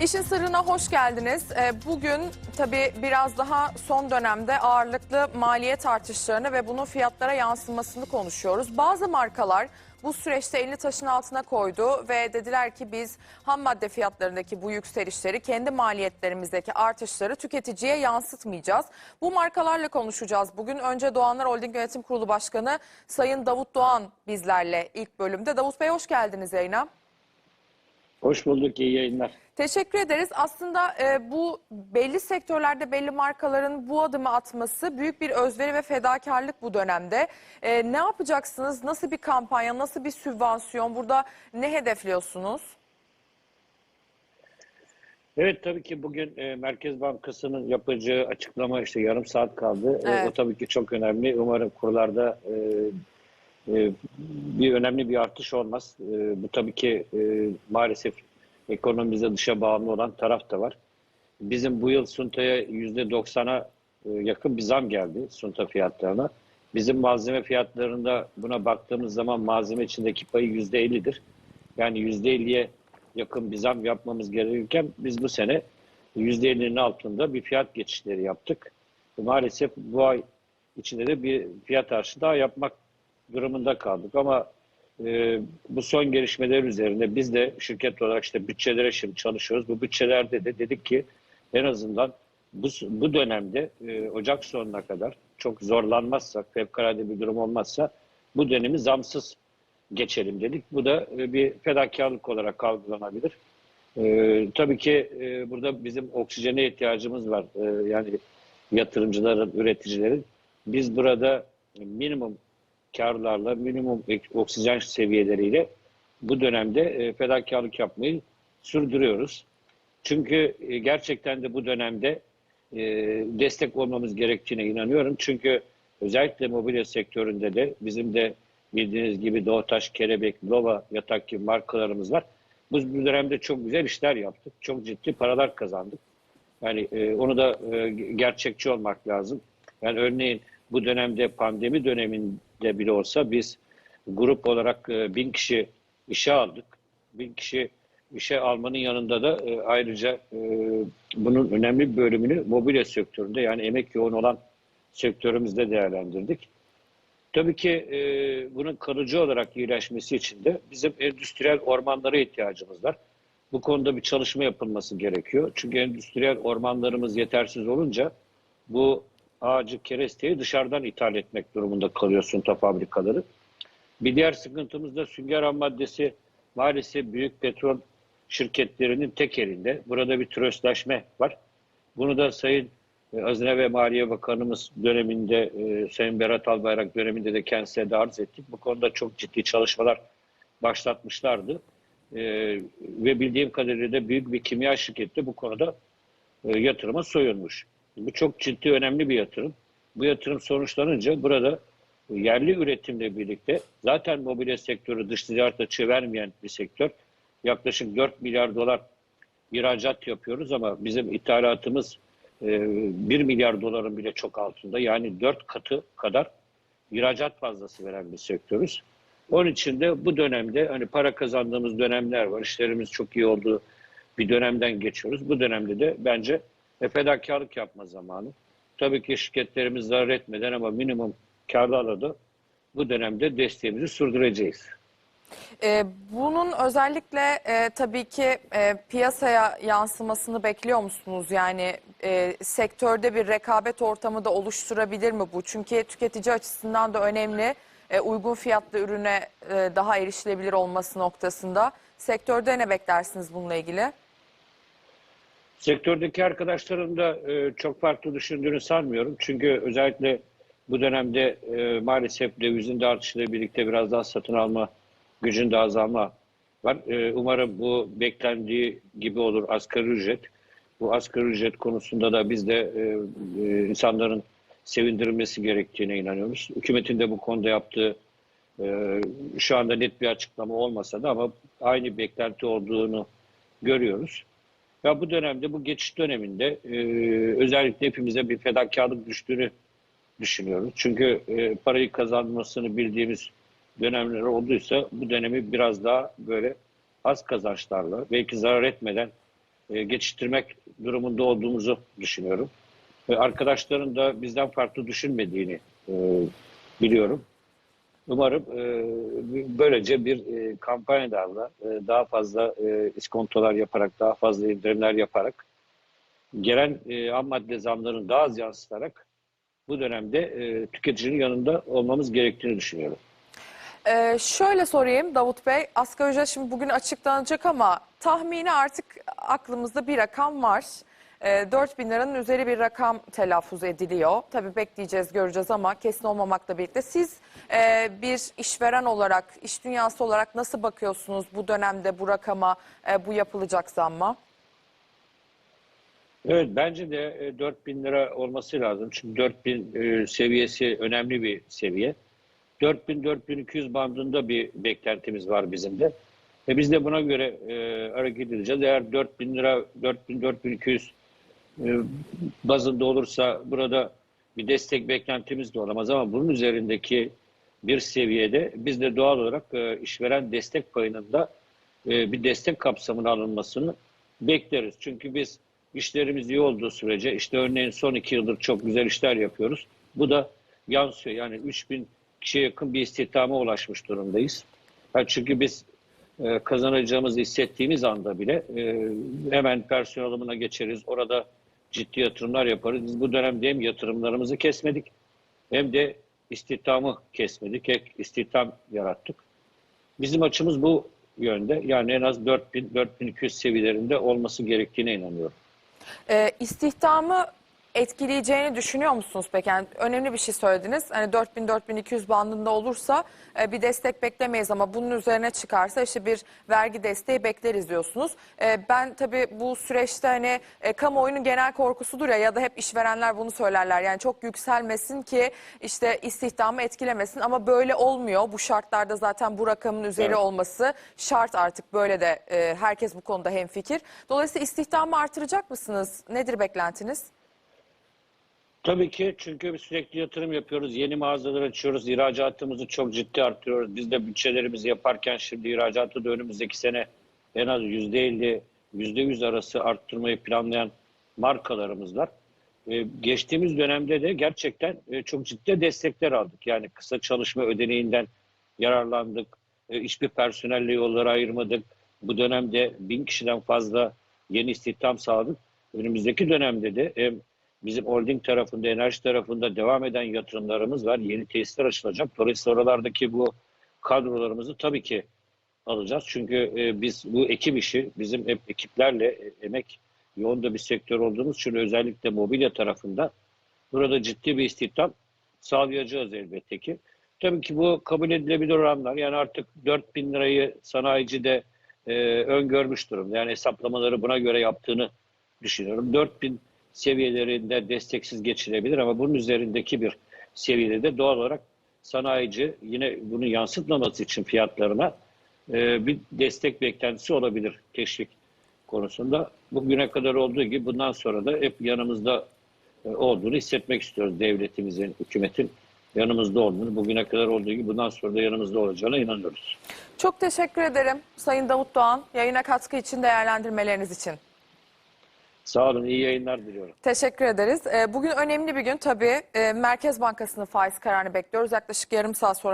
İşin sırrına hoş geldiniz. Ee, Bugün tabii biraz daha son dönemde ağırlıklı maliyet artışlarını ve bunun fiyatlara yansımasını konuşuyoruz. Bazı markalar bu süreçte elini taşın altına koydu ve dediler ki biz ham madde fiyatlarındaki bu yükselişleri kendi maliyetlerimizdeki artışları tüketiciye yansıtmayacağız. Bu markalarla konuşacağız. Bugün önce Doğanlar Holding Yönetim Kurulu Başkanı Sayın Davut Doğan bizlerle ilk bölümde. Davut Bey hoş geldiniz yayına. Hoş bulduk, iyi yayınlar. Teşekkür ederiz. Aslında e, bu belli sektörlerde belli markaların bu adımı atması büyük bir özveri ve fedakarlık bu dönemde. E, ne yapacaksınız? Nasıl bir kampanya, nasıl bir sübvansiyon? Burada ne hedefliyorsunuz? Evet tabii ki bugün e, Merkez Bankası'nın yapacağı açıklama işte yarım saat kaldı. E, Evet. o tabii ki çok önemli. Umarım kurlarda e, e, bir önemli bir artış olmaz. E, bu tabii ki e, maalesef ekonomimizde dışa bağımlı olan taraf da var. Bizim bu yıl Sunta'ya %90'a e, yakın bir zam geldi Sunta fiyatlarına. Bizim malzeme fiyatlarında buna baktığımız zaman malzeme içindeki payı %50'dir. Yani %50'ye yakın bir zam yapmamız gerekirken biz bu sene %50'nin altında bir fiyat geçişleri yaptık. Maalesef bu ay içinde de bir fiyat artışı daha yapmak durumunda kaldık ama e, bu son gelişmeler üzerine biz de şirket olarak işte bütçelere şimdi çalışıyoruz. Bu bütçelerde de dedik ki en azından bu, bu dönemde e, Ocak sonuna kadar çok zorlanmazsak, fevkalade bir durum olmazsa bu dönemi zamsız geçelim dedik. Bu da e, bir fedakarlık olarak algılanabilir. E, tabii ki e, burada bizim oksijene ihtiyacımız var. E, yani yatırımcıların, üreticilerin. Biz burada minimum karlarla, minimum oksijen seviyeleriyle bu dönemde e, fedakarlık yapmayı sürdürüyoruz. Çünkü e, gerçekten de bu dönemde e, destek olmamız gerektiğine inanıyorum. Çünkü özellikle mobilya sektöründe de bizim de bildiğiniz gibi Doğutaş, Kelebek, Lova, Yatak gibi markalarımız var. Bu dönemde çok güzel işler yaptık. Çok ciddi paralar kazandık. Yani onu da gerçekçi olmak lazım. Yani örneğin bu dönemde pandemi döneminde bile olsa biz grup olarak e, bin kişi işe aldık. Bin kişi işe almanın yanında da e, ayrıca e, bunun önemli bir bölümünü mobilya sektöründe yani emek yoğun olan sektörümüzde değerlendirdik. Tabii ki bunun kalıcı olarak iyileşmesi için de bizim endüstriyel ormanlara ihtiyacımız var. Bu konuda bir çalışma yapılması gerekiyor. Çünkü endüstriyel ormanlarımız yetersiz olunca bu ağacı, keresteyi dışarıdan ithal etmek durumunda kalıyor sunta fabrikaları. Bir diğer sıkıntımız da sünger ham maddesi maalesef büyük petrol şirketlerinin tek elinde. Burada bir tröstleşme var. Bunu da Sayın e, Hazine ve Maliye Bakanımız döneminde, e, Sayın Berat Albayrak döneminde de kendisine de arz ettik. Bu konuda çok ciddi çalışmalar başlatmışlardı. E, ve bildiğim kadarıyla da büyük bir kimya şirketi bu konuda yatırıma soyunmuş. Bu çok ciddi önemli bir yatırım. Bu yatırım sonuçlanınca burada yerli üretimle birlikte zaten mobilya sektörü dış ticaret açığı vermeyen bir sektör. Yaklaşık 4 milyar dolar ihracat yapıyoruz ama bizim ithalatımız e, 1 milyar doların bile çok altında. Yani 4 katı kadar ihracat fazlası veren bir sektörüz. Onun için de bu dönemde hani para kazandığımız dönemler var. İşlerimiz çok iyi olduğu bir dönemden geçiyoruz. Bu dönemde de bence e, fedakarlık yapma zamanı. Tabii ki şirketlerimiz zarar etmeden ama minimum karlarla da bu dönemde desteğimizi sürdüreceğiz. E, bunun özellikle e, tabii ki e, piyasaya yansımasını bekliyor musunuz? Yani e, sektörde bir rekabet ortamı da oluşturabilir mi bu? Çünkü tüketici açısından da önemli. E, uygun fiyatlı ürüne e, daha erişilebilir olması noktasında. Sektörde ne beklersiniz bununla ilgili? Sektördeki arkadaşlarım da e, çok farklı düşündüğünü sanmıyorum. Çünkü özellikle bu dönemde e, maalesef dövizin de artışıyla birlikte biraz daha satın alma gücünde azalma var. E, umarım bu beklendiği gibi olur asgari ücret. Bu asgari ücret konusunda da biz de e, e, insanların sevindirilmesi gerektiğine inanıyoruz. Hükümetin de bu konuda yaptığı e, şu anda net bir açıklama olmasa da ama aynı beklenti olduğunu görüyoruz. Ya bu dönemde, bu geçiş döneminde e, özellikle hepimize bir fedakarlık düştüğünü düşünüyoruz. Çünkü e, parayı kazanmasını bildiğimiz dönemler olduysa bu dönemi biraz daha böyle az kazançlarla, belki zarar etmeden e, geçiştirmek durumunda olduğumuzu düşünüyorum. Ve arkadaşların da bizden farklı düşünmediğini e, biliyorum. Umarım e, böylece bir e, kampanyalarla e, daha fazla e, iskontolar yaparak, daha fazla indirimler yaparak gelen e, ham madde zamlarını daha az yansıtarak bu dönemde e, tüketicinin yanında olmamız gerektiğini düşünüyorum. Ee, şöyle sorayım Davut Bey, asgari ücret şimdi bugün açıklanacak ama tahmini artık aklımızda bir rakam var. Ee, 4 bin liranın üzeri bir rakam telaffuz ediliyor. Tabii bekleyeceğiz, göreceğiz ama kesin olmamakla birlikte. Siz e, bir işveren olarak, iş dünyası olarak nasıl bakıyorsunuz bu dönemde bu rakama, e, bu yapılacak zamma? Evet bence de e, 4000 lira olması lazım. Çünkü 4000 e, seviyesi önemli bir seviye. 4000-4200 bandında bir beklentimiz var bizim de. Ve biz de buna göre e, hareket edeceğiz. Eğer 4000 lira, 4000-4200 e, bazında olursa burada bir destek beklentimiz de olamaz ama bunun üzerindeki bir seviyede biz de doğal olarak e, işveren destek payının da e, bir destek kapsamına alınmasını bekleriz. Çünkü biz işlerimiz iyi olduğu sürece işte örneğin son iki yıldır çok güzel işler yapıyoruz. Bu da yansıyor. Yani 3000 kişiye yakın bir istihdama ulaşmış durumdayız. Ha, çünkü biz e, kazanacağımızı hissettiğimiz anda bile hemen personel alımına geçeriz. Orada ciddi yatırımlar yaparız. Biz bu dönemde hem yatırımlarımızı kesmedik hem de istihdamı kesmedik. Ek istihdam yarattık. Bizim açımız bu yönde. Yani en az 4000-4200 seviyelerinde olması gerektiğine inanıyorum. Ee, istihdamı etkileyeceğini düşünüyor musunuz peki? Yani önemli bir şey söylediniz. Hani 4000-4200 bandında olursa e, bir destek beklemeyiz ama bunun üzerine çıkarsa işte bir vergi desteği bekleriz diyorsunuz. E, ben tabii bu süreçte hani e, kamuoyunun genel korkusudur ya ya da hep işverenler bunu söylerler. Yani çok yükselmesin ki işte istihdamı etkilemesin ama böyle olmuyor. Bu şartlarda zaten bu rakamın üzeri Evet. olması şart artık böyle de e, herkes bu konuda hemfikir. Dolayısıyla istihdamı artıracak mısınız? Nedir beklentiniz? Tabii ki çünkü biz sürekli yatırım yapıyoruz. Yeni mağazalar açıyoruz. ihracatımızı çok ciddi artırıyoruz. Biz de bütçelerimizi yaparken şimdi ihracatı da önümüzdeki sene en az %50, %100 arası arttırmayı planlayan markalarımız var. Ee, geçtiğimiz dönemde de gerçekten e, çok ciddi destekler aldık. Yani kısa çalışma ödeneğinden yararlandık. E, hiçbir personelle yolları ayırmadık. Bu dönemde bin kişiden fazla yeni istihdam sağladık. Önümüzdeki dönemde de hem Bizim holding tarafında, enerji tarafında devam eden yatırımlarımız var. Yeni tesisler açılacak. Dolayısıyla oralardaki bu kadrolarımızı tabii ki alacağız. Çünkü e, biz bu ekip işi, bizim hep ekiplerle e, emek yoğun da bir sektör olduğumuz için özellikle mobilya tarafında burada ciddi bir istihdam sağlayacağız elbette ki. Tabii ki bu kabul edilebilir oranlar. Yani artık 4 bin lirayı sanayici de e, öngörmüş durumda. Yani hesaplamaları buna göre yaptığını düşünüyorum. 4 bin seviyelerinde desteksiz geçirebilir ama bunun üzerindeki bir seviyede de doğal olarak sanayici yine bunu yansıtmaması için fiyatlarına e, bir destek beklentisi olabilir teşvik konusunda. Bugüne kadar olduğu gibi bundan sonra da hep yanımızda e, olduğunu hissetmek istiyoruz devletimizin, hükümetin yanımızda olduğunu. Bugüne kadar olduğu gibi bundan sonra da yanımızda olacağına inanıyoruz. Çok teşekkür ederim Sayın Davut Doğan yayına katkı için değerlendirmeleriniz için. Sağ olun, iyi yayınlar diliyorum. Teşekkür ederiz. Ee, Bugün önemli bir gün tabii. Ee, Merkez Bankası'nın faiz kararını bekliyoruz. Yaklaşık yarım saat sonra